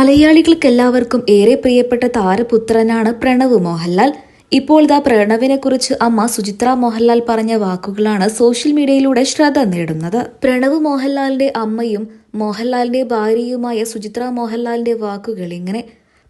മലയാളികൾക്കെല്ലാവർക്കും ഏറെ പ്രിയപ്പെട്ട താരപുത്രനാണ് പ്രണവ് മോഹൻലാൽ. ഇപ്പോൾ ഇതാ പ്രണവിനെ കുറിച്ച് അമ്മ സുചിത്ര മോഹൻലാൽ പറഞ്ഞ വാക്കുകളാണ് സോഷ്യൽ മീഡിയയിലൂടെ ശ്രദ്ധ നേടുന്നത്. പ്രണവ് മോഹൻലാലിന്റെ അമ്മയും മോഹൻലാലിന്റെ ഭാര്യയുമായ സുചിത്ര മോഹൻലാലിന്റെ വാക്കുകൾ ഇങ്ങനെ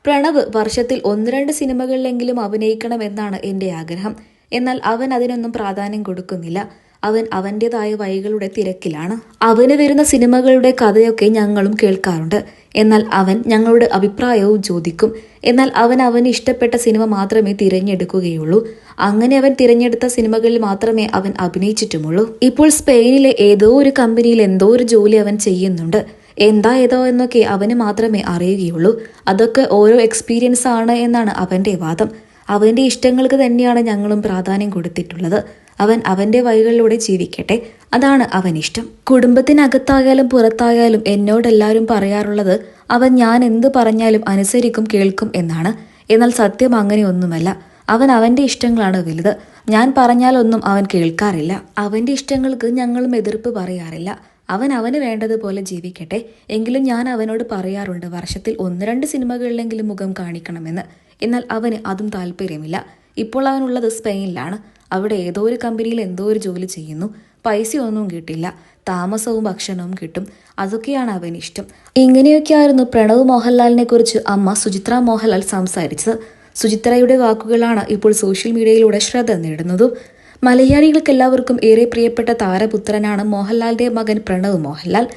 പ്രണവ് വർഷത്തിൽ ഒന്ന് രണ്ട് സിനിമകളിലെങ്കിലും അഭിനയിക്കണമെന്നാണ് എന്റെ ആഗ്രഹം. എന്നാൽ അവൻ അതിനൊന്നും പ്രാധാന്യം കൊടുക്കുന്നില്ല. അവൻ അവന്റെതായ വഴികളുടെ തിരക്കിലാണ്. അവന് വരുന്ന സിനിമകളുടെ കഥയൊക്കെ ഞങ്ങളും കേൾക്കാറുണ്ട്. എന്നാൽ അവൻ ഞങ്ങളുടെ അഭിപ്രായവും ചോദിക്കും. എന്നാൽ അവൻ അവന് ഇഷ്ടപ്പെട്ട സിനിമ മാത്രമേ തിരഞ്ഞെടുക്കുകയുള്ളൂ. അങ്ങനെ അവൻ തിരഞ്ഞെടുത്ത സിനിമകളിൽ മാത്രമേ അവൻ അഭിനയിച്ചിട്ടുമുള്ളൂ. ഇപ്പോൾ സ്പെയിനിലെ ഏതോ ഒരു കമ്പനിയിൽ എന്തോ ഒരു ജോലി അവൻ ചെയ്യുന്നുണ്ട്. എന്താ ഏതോ എന്നൊക്കെ അവന് മാത്രമേ അറിയുകയുള്ളൂ. അതൊക്കെ ഓരോ എക്സ്പീരിയൻസ് ആണ് എന്നാണ് അവന്റെ വാദം. അവന്റെ ഇഷ്ടങ്ങൾക്ക് തന്നെയാണ് ഞങ്ങളും പ്രാധാന്യം കൊടുത്തിട്ടുള്ളത്. അവൻ അവന്റെ വഴികളിലൂടെ ജീവിക്കട്ടെ. അതാണ് അവൻ ഇഷ്ടം. കുടുംബത്തിനകത്തായാലും പുറത്തായാലും എന്നോടെല്ലാവരും പറയാറുള്ളത് അവൻ ഞാൻ എന്ത് പറഞ്ഞാലും അനുസരിക്കും കേൾക്കും എന്നാണ്. എന്നാൽ സത്യം അങ്ങനെയൊന്നുമല്ല അവൻ അവന്റെ ഇഷ്ടങ്ങളാണ് വലുത്. ഞാൻ പറഞ്ഞാലൊന്നും അവൻ കേൾക്കാറില്ല. അവന്റെ ഇഷ്ടങ്ങൾക്ക് ഞങ്ങളും എതിർപ്പ് പറയാറില്ല. അവൻ അവന് വേണ്ടതുപോലെ ജീവിക്കട്ടെ. എങ്കിലും ഞാൻ അവനോട് പറയാറുണ്ട് വർഷത്തിൽ ഒന്ന് രണ്ട് സിനിമകളിലെങ്കിലും മുഖം കാണിക്കണമെന്ന്. എന്നാൽ അവന് അതും താല്പര്യമില്ല. ഇപ്പോൾ അവനുള്ളത് സ്പെയിനിലാണ്. അവിടെ ഏതോ ഒരു കമ്പനിയിൽ എന്തോ ഒരു ജോലി ചെയ്യുന്നു. പൈസയൊന്നും കിട്ടില്ല. താമസവും ഭക്ഷണവും കിട്ടും. അതൊക്കെയാണ് അവന് ഇഷ്ടം. ഇങ്ങനെയൊക്കെയായിരുന്നു പ്രണവ് മോഹൻലാലിനെ കുറിച്ച് അമ്മ സുചിത്ര മോഹൻലാൽ സംസാരിച്ചത്. സുചിത്രയുടെ വാക്കുകളാണ് ഇപ്പോൾ സോഷ്യൽ മീഡിയയിലൂടെ ശ്രദ്ധ നേടുന്നതും. മലയാളികൾക്ക് എല്ലാവർക്കും ഏറെ പ്രിയപ്പെട്ട താരപുത്രനാണ് മോഹൻലാലിന്റെ മകൻ പ്രണവ് മോഹൻലാൽ.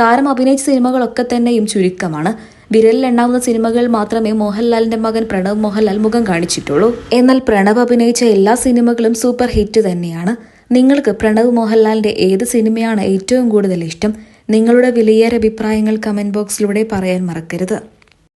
താരം അഭിനയിച്ച സിനിമകളൊക്കെ തന്നെയും ചുരുക്കമാണ്. വിരലിലെണ്ണാവുന്ന സിനിമകൾ മാത്രമേ മോഹൻലാലിന്റെ മകൻ പ്രണവ് മോഹൻലാൽ മുഖം കാണിച്ചിട്ടുള്ളൂ. എന്നാൽ പ്രണവ് അഭിനയിച്ച എല്ലാ സിനിമകളും സൂപ്പർ ഹിറ്റ് തന്നെയാണ്. നിങ്ങൾക്ക് പ്രണവ് മോഹൻലാലിന്റെ ഏത് സിനിമയാണ് ഏറ്റവും കൂടുതൽ ഇഷ്ടം? നിങ്ങളുടെ വിലയേറെ അഭിപ്രായങ്ങൾ കമന്റ് ബോക്സിലൂടെ പറയാൻ മറക്കരുത്.